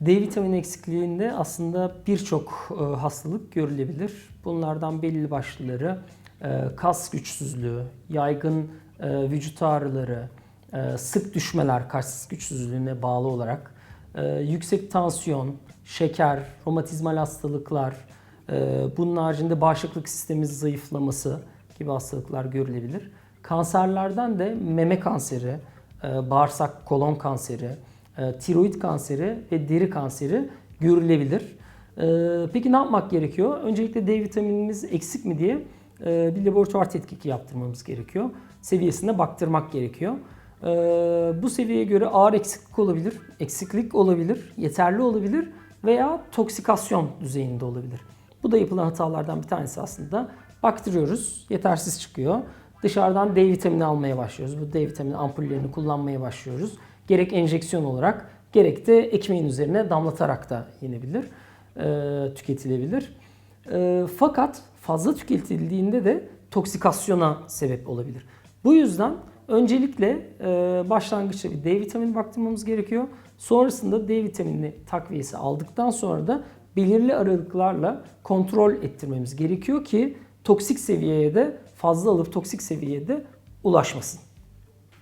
D vitamini eksikliğinde aslında birçok e, hastalık görülebilir. Bunlardan belli başlıları e, kas güçsüzlüğü, yaygın e, vücut ağrıları, sık düşmeler kas güçsüzlüğüne bağlı olarak, yüksek tansiyon, şeker, romatizmal hastalıklar, bunun haricinde bağışıklık sistemimiz zayıflaması gibi hastalıklar görülebilir. Kanserlerden de meme kanseri, bağırsak kolon kanseri, tiroid kanseri ve deri kanseri görülebilir. E, Peki ne yapmak gerekiyor? Öncelikle D vitaminimiz eksik mi diye e, bir laboratuvar tetkiki yaptırmamız gerekiyor. Seviyesine baktırmak gerekiyor. E, Bu seviyeye göre ağır eksiklik olabilir, eksiklik olabilir, yeterli olabilir veya toksikasyon düzeyinde olabilir. Bu da yapılan hatalardan bir tanesi aslında. Baktırıyoruz, yetersiz çıkıyor. Dışarıdan D vitamini almaya başlıyoruz. Bu D vitamini ampullerini kullanmaya başlıyoruz. Gerek enjeksiyon olarak gerek de ekmeğin üzerine damlatarak da yenebilir, e, tüketilebilir. E, fakat fazla tüketildiğinde de toksikasyona sebep olabilir. Bu yüzden öncelikle e, başlangıçta bir D vitamini baktırmamız gerekiyor. Sonrasında D vitamini takviyesi aldıktan sonra da belirli aralıklarla kontrol ettirmemiz gerekiyor ki toksik seviyeye de fazla alıp toksik seviyeye de ulaşmasın.